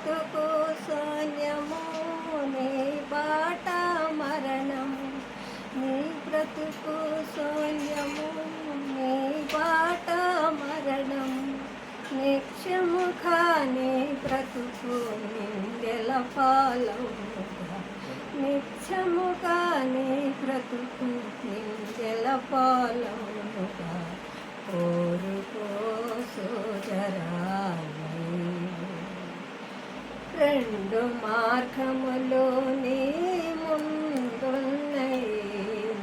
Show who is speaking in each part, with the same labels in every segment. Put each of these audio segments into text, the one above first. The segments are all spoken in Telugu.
Speaker 1: బ్రతుకు శూన్యము నీ బాట మరణము నీ బ్రతుకు శూన్యము నీ బాట మరణము నిత్యముఖా నీ బ్రతుకు నిందెల పాలము నిత్యముగా నీ బ్రతుకు నిందెల పాలముగా కోరుకో రెండు మార్గములో ముందున్నై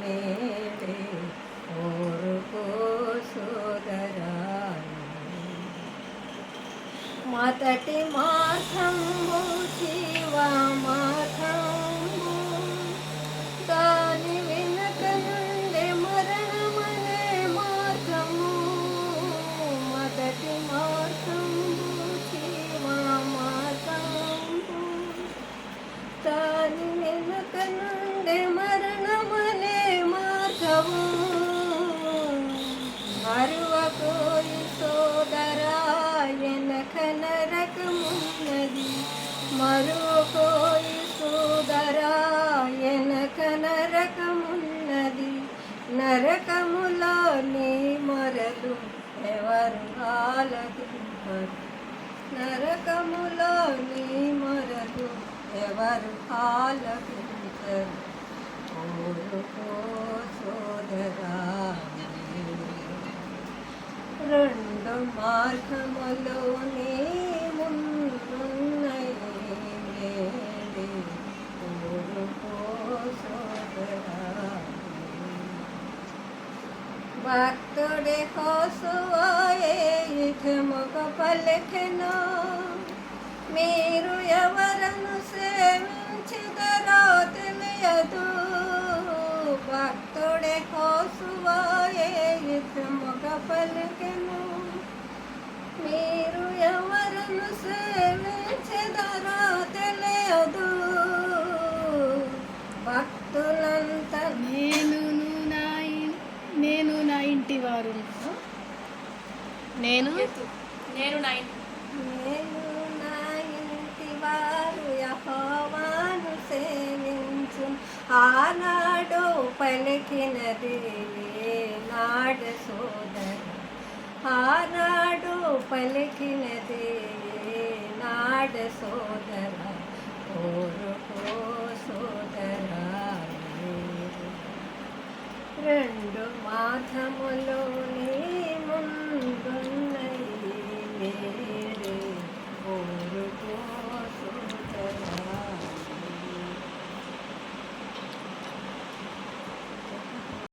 Speaker 1: మేడే నేడే కోరుకో సోదరాలు మొదటి మార్గము శివ నుండి మరణమనే మార్గము. మరువకు ఈ సోదరా వెనక నరకమున్నది. మరువకు నరకమున్నది. నరకములో నీ మరలు ఎవరు ఆలకింపరు నరకములో నీ మరలు ఎవరు ఆలకించరు రెండు మార్గములోనే నీ ముందున్నయి ఇక ముఖ సోదరా పలికెను మీరు ఎవరు? భక్తుడి కోసువాయే ఇథముక పలికెను. మీరు ఎవరను సేవించదరో తెలియదు. భక్తులంతా
Speaker 2: నేను నా నేను నా ఇంటి వారు నేను?
Speaker 3: నేను నా ఇంటి
Speaker 1: నేను ఆనాడు పలికినది నాడ సోదరు. ఆనాడు పలికినది నాడ సోదర కోరుకో సోదర రెండు మాధములు నీ ముందున్నయ్యే కోరుకో